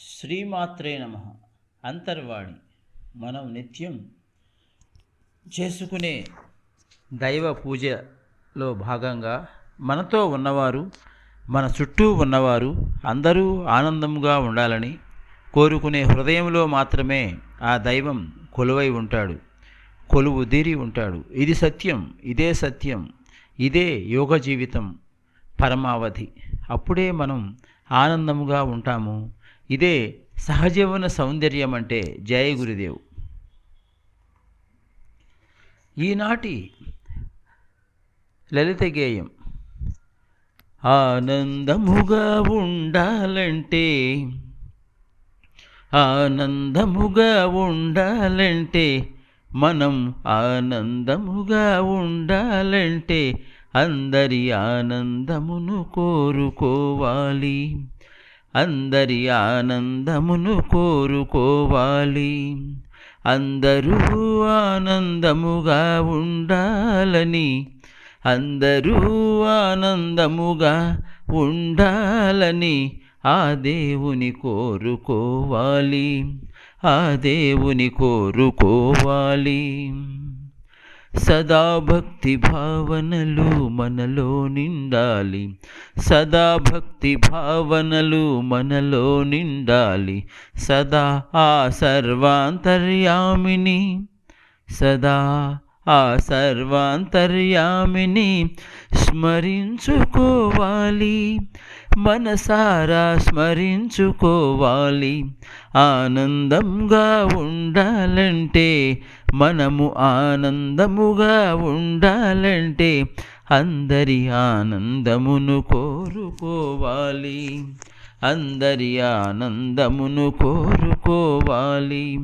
శ్రీమాత్రే నమ. అంతర్వాణి. మనం నిత్యం చేసుకునే దైవ పూజలో భాగంగా మనతో ఉన్నవారు మన చుట్టూ ఉన్నవారు అందరూ ఆనందంగా ఉండాలని కోరుకునే హృదయంలో మాత్రమే ఆ దైవం కొలువై ఉంటాడు కొలువు తీరి ఉంటాడు. ఇది సత్యం ఇదే సత్యం ఇదే యోగ జీవితం పరమావధి. అప్పుడే మనం ఆనందముగా ఉంటాము ఇదే సహజీవన సౌందర్యం అంటే జయ గురుదేవ్. ఈనాటి లలిత గేయం ఆనందముగా ఉండాలంటే ఆనందముగా ఉండాలంటే మనం ఆనందముగా ఉండాలంటే అందరి ఆనందమును కోరుకోవాలి. అందరి ఆనందమును కోరుకోవాలి. అందరూ ఆనందముగా ఉండాలని అందరూ ఆనందముగా ఉండాలని ఆ దేవుని కోరుకోవాలి. ఆ దేవుని కోరుకోవాలి. సదా భక్తి భావనలు మనలో నిండాలి. సదా భక్తి భావనలు మనలో నిండాలి. సదా ఆ సర్వాంతర్యామిని సదా ఆ సర్వాంతర్యామిని స్మరించుకోవాలి. మనసారా స్మరించుకోవాలి. ఆనందంగా ఉండాలంటే మనము ఆనందముగా ఉండాలంటే అందరి ఆనందమును కోరుకోవాలి. అందరి ఆనందమును కోరుకోవాలి.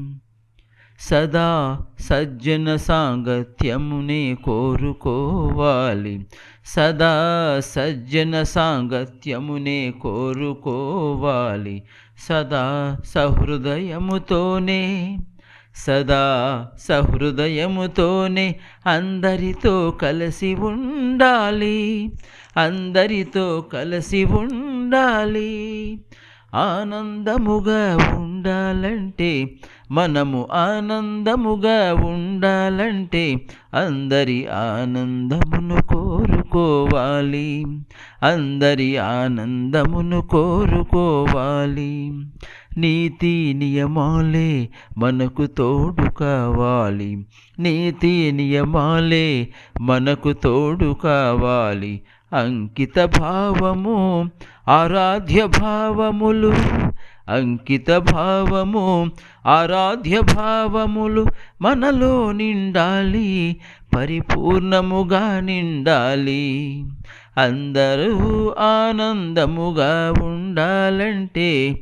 సదా సజ్జన సాంగత్యమునే కోరుకోవాలి. సదా సజ్జన సాంగత్యమునే కోరుకోవాలి. సదా సహృదయముతోనే సదా సహృదయముతోనే అందరితో కలిసి ఉండాలి. అందరితో కలిసి ఉండాలి. ఆనందముగా ఉండాలంటే మనము ఆనందముగా ఉండాలంటే అందరి ఆనందమును కోరుకోవాలి. అందరి ఆనందమును కోరుకోవాలి. నీతి నియమాలే మనకు తోడు కావాలి. నీతి నియమాలే మనకు తోడు కావాలి. అంకిత భావము ఆరాధ్య భావములు అంకిత భావము ఆరాధ్య భావములు మనలో నిండాలి పరిపూర్ణముగా నిండాలి. అందరూ ఆనందముగా ఉండాలంటే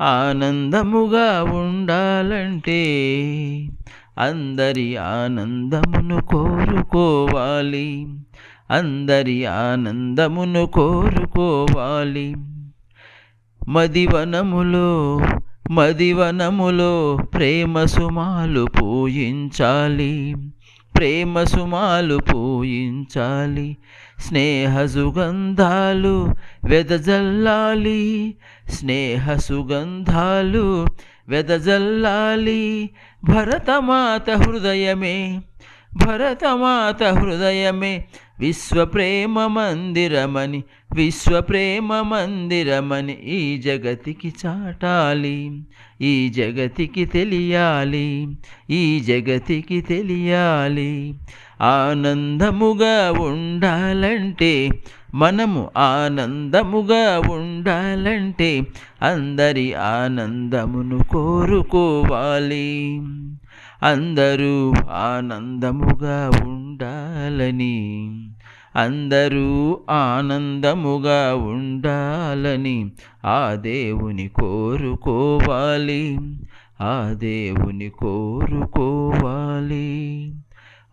ఆనందముగా ఉండాలంటే అందరి ఆనందమును కోరుకోవాలి అందరి ఆనందమును కోరుకోవాలి. మదివనములో మదివనములో ప్రేమ సుమాలు పూయించాలి. ప్రేమ సుమాలు పూయించాలి. స్నేహ సుగంధాలు వెదజల్లాలి. స్నేహ సుగంధాలు వెదజల్లాలి. భరతమాత హృదయమే భరతమాత హృదయమే విశ్వప్రేమ మందిరమని విశ్వప్రేమ మందిరమని ఈ జగతికి చాటాలి ఈ జగతికి తెలియాలి ఈ జగతికి తెలియాలి. ఆనందముగా ఉండాలంటే మనము ఆనందముగా ఉండాలంటే అందరి ఆనందమును కోరుకోవాలి. అందరూ ఆనందముగా ఉండాలని అందరూ ఆనందముగా ఉండాలని ఆ దేవుని కోరుకోవాలి ఆ దేవుని కోరుకోవాలి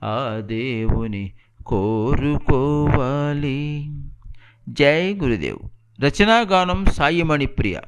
ఆ దేవుని కోరుకోవాలి. జై గురుదేవ్. రచనాగానం సాయిమణి ప్రియ